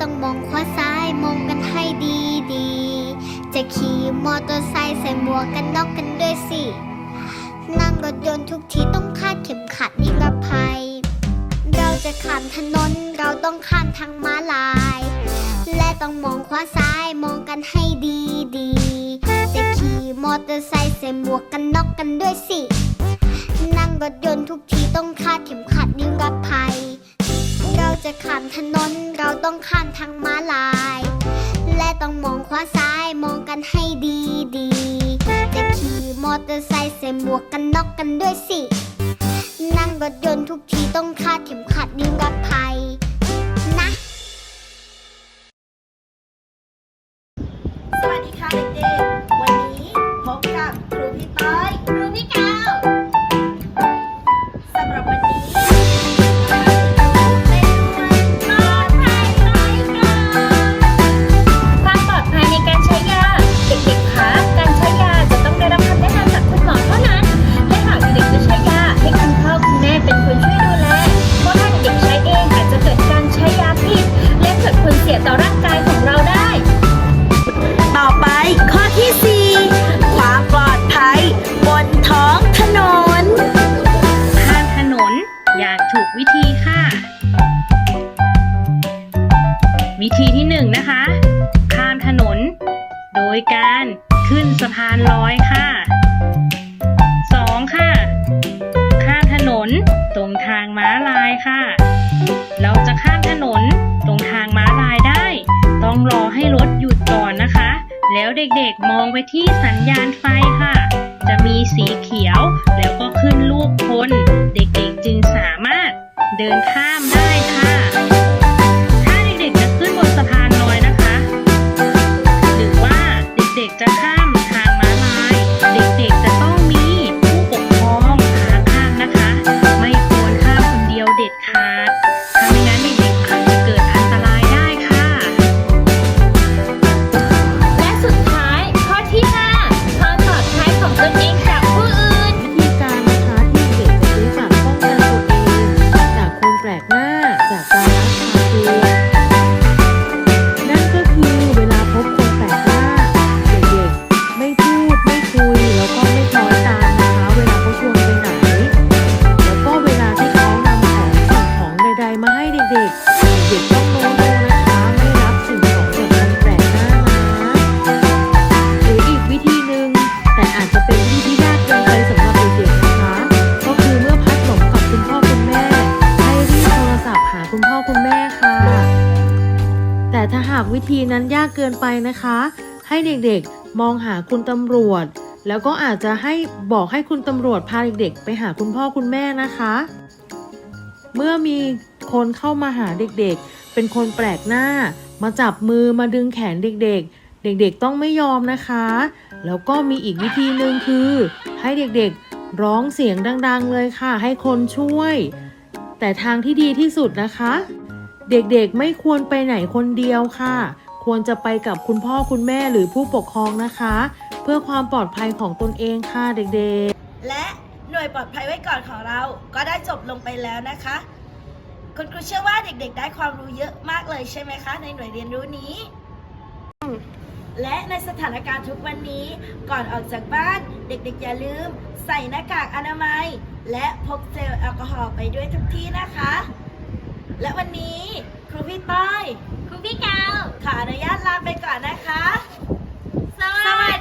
ต้องมองขวาซ้ายมองกันให้ดีดีๆจะขี่มอเตอร์ไซค์ใส่หมวกกันน็อกกันด้วยสิ นั่งรถยนต์ทุกทีต้องคาดเข็มขัดนิรภัย เราจะข้ามถนนเราต้องข้ามทางม้าลาย และต้องมองขวาซ้ายมองกันให้ดีดีๆจะขี่มอเตอร์ไซค์ใส่หมวกกันน็อกกันด้วยสิ นั่งรถยนต์ทุกทีต้องคาดเข็มขัดนิรภัย จะข้ามถนนเราต้องข้ามทางม้าลาย และต้องมองขวาซ้ายมองกันให้ดีดีๆจะขี่มอเตอร์ไซค์ใส่หมวกกันน็อกกันด้วยสิ นั่งรถยนต์ทุกทีต้องคาดเข็มขัดนิรภัย ยการขึ้นสะพานลอยค่ะสองค่ะข้ามถนนตรงทางม้าลายค่ะ เราจะข้ามถนนตรงทางม้าลายได้ ต้องรอให้รถหยุดก่อนนะคะ แล้วเด็กๆมองไปที่สัญญาณไฟค่ะ จะมีสีเขียวแล้วก็ขึ้นรูปคน เด็กๆจึงสามารถเดินข้ามได้าหากวิธีนั้นยากเกินไปนะคะ ให้เด็กๆมองหาคุณตำรวจ แล้วก็อาจจะให้บอกให้คุณตำรวจพาเด็กๆ ไปหาคุณพ่อคุณแม่นะคะ เมื่อมีคนเข้ามาหาเด็กๆ เป็นคนแปลกหน้า มาจับมือมาดึงแขนเด็กๆ เด็กๆต้องไม่ยอมนะคะ แล้วก็มีอีกวิธีหนึ่งคือ ให้เด็กๆร้องเสียงดัง ๆ เลยค่ะ ให้คนช่วย แต่ทางที่ดีที่สุดนะคะ เด็กๆไม่ควรไปไหนคนเดียวค่ะ ควรจะไปกับคุณพ่อคุณแม่หรือผู้ปกครองนะคะ เพื่อความปลอดภัยของตนเองค่ะเด็กๆ และหน่วยปลอดภัยไว้ก่อนของเรา ก็ได้จบลงไปแล้วนะคะ คุณครูเชื่อว่าเด็กๆ ได้ความรู้เยอะมากเลยใช่ไหมคะ ในหน่วยเรียนรู้นี้ และในสถานการณ์ทุกวันนี้ก่อนออกจากบ้านเด็กๆ อย่าลืม ใส่หน้ากากอนามัย และพกเจลแอลกอฮอล์ไปด้วยทุกที่นะคะ และวันนี้ครูพี่ต้อยคุณพี่กาวขออนุญาตลาไปก่อนนะคะ สวัส